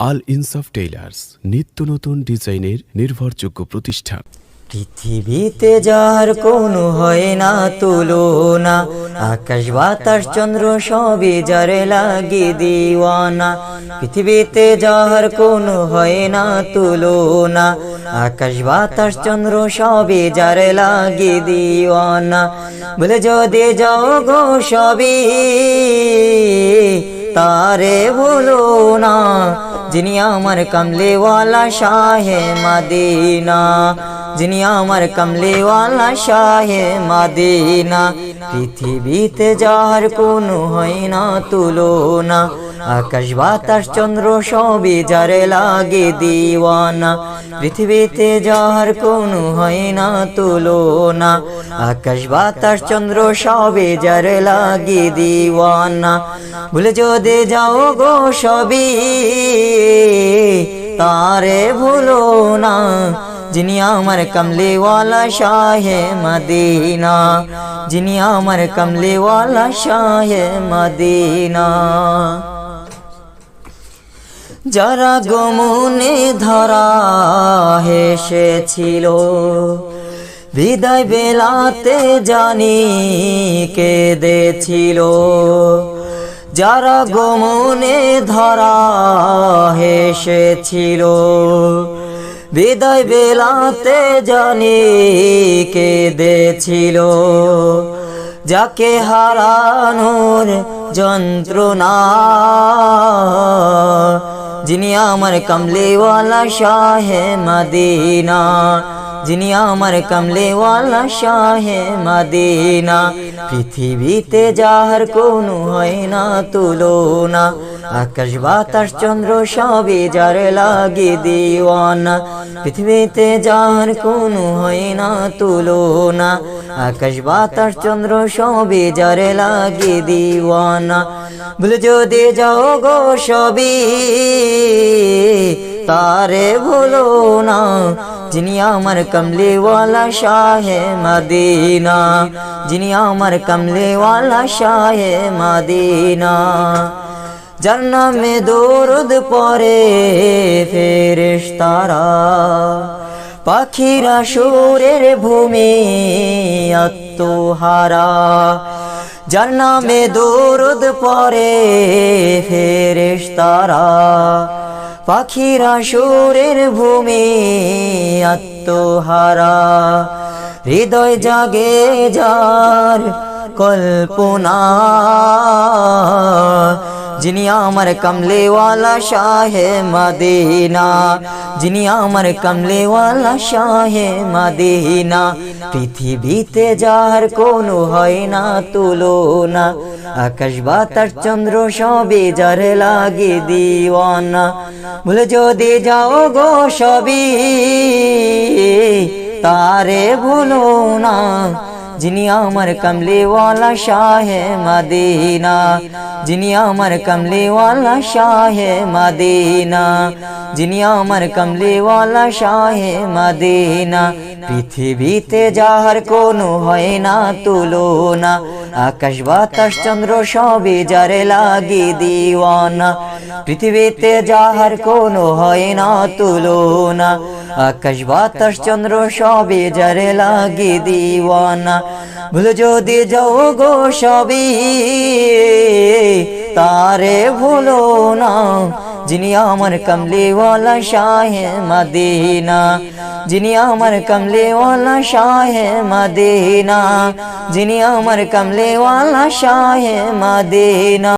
আল ইনসাফ টেইলার্স নিত্য নতুন ডিজাইনের নির্ভরযোগ্য প্রতিষ্ঠান। পৃথিবীতে যার কোনো হয় না, তুলনা। আকাশ, বাতাস, চন্দ্র সবে যারে লাগে দিওয়ানা। পৃথিবীতে যার কোনো হয় না, তুলনা। আকাশ, বাতাস, চন্দ্র সবে যারে লাগে দিওয়ানা। বলে যদি যাও গো সবই তারে বলো না, যিনি আমার কমলেওয়ালা শাহে মদিনা, যিনি আমার কমলেওয়ালা শাহে মদিনা। পৃথিবীতে যার কোনো হয় না তুলনা, আকাশ, বাতাস, চন্দ্র সবে যারে লাগে দিওয়ানা। পৃথিবীতে যার কোনো হয় না তুলনা। আকাশ বাতাস চন্দ্র সবে যারে লাগে দিওয়ানা। ভুলে যদি যাও গো সবই তারে ভুলো না। যিনি আমার কমলেওয়ালা শাহে মদিনা। যিনি আমার কমলেওয়ালা শাহে মদিনা। যারা গমনে ধরা হেসেছিল, বিদায় বেলাতে জানি কেঁদেছিল। যারা গমনে ধরা হেসেছিল, বিদায় বেলাতে জানি কেঁদেছিল। যাকে হারানোর যন্ত্রণা যিনি আমার কমলিওয়ালা শাহে মদিনা যিনি আমার কমলেওয়ালা শাহে মদিনা, পৃথিবীতে যাহার কোনো হয় না, তুলনা। আকাশ, বাতাস, চন্দ্র সবে যার লাগে দিওয়ানা। পৃথিবীতে যাহার কোনো হয় না, তুলনা। আকাশ, বাতাস, চন্দ্র সবে যার লাগে দিওয়ানা। বলে, যদি যাও গো সবই তারে ভুলো না, যিনি আমার কমলেওয়ালা শাহে মদিনা, যিনি আমার কমলেওয়ালা শাহে মদিনা। যার নামে দৌরদ পরে ফেরেশতারা, পাখিরা সুরের ভূমি আত্মহারা। যার নামে দৌরদ পরে ফেরেশতারা পাখিরা সুরের ভূমি আত্মহারা। হৃদয় জাগে যার কল্পনা। যিনি আমার কমলেওয়ালা শাহে মদিনা। যিনি আমার কমলেওয়ালা শাহে মদিনা। পৃথিবীতে যার কোনো হয় না তুলনা। আকাশ, বাতাস, চন্দ্র সবে যার লাগে দিওয়ানা। বলে যদি যাও গো সবই তারে ভুলো না। যিনি আমার কমলেওয়ালা শাহে মদিনা, যিনি আমার কমলেওয়ালা শাহে মদিনা, যিনি আমার কমলেওয়ালা শাহে মদিনা। পৃথিবীতে যাহার কোনো হয় না, তুলনা। আকাশ বাতাস চন্দ্র সবে যারে লাগে দিওয়ানা। পৃথিবীতে যাহার কোনো হয় না তুলনা। আকাশ বাতাস চন্দ্র সবে যারে লাগে দিওয়ানা। ভুলে যদি যাও গো সবই, তারে ভুলো না। যিনি আমার কমলেওয়ালা শাহে মদিনা যিনি আমার কমলেওয়ালা শাহে মদিনা যিনি আমার কমলেওয়ালা শাহে মদিনা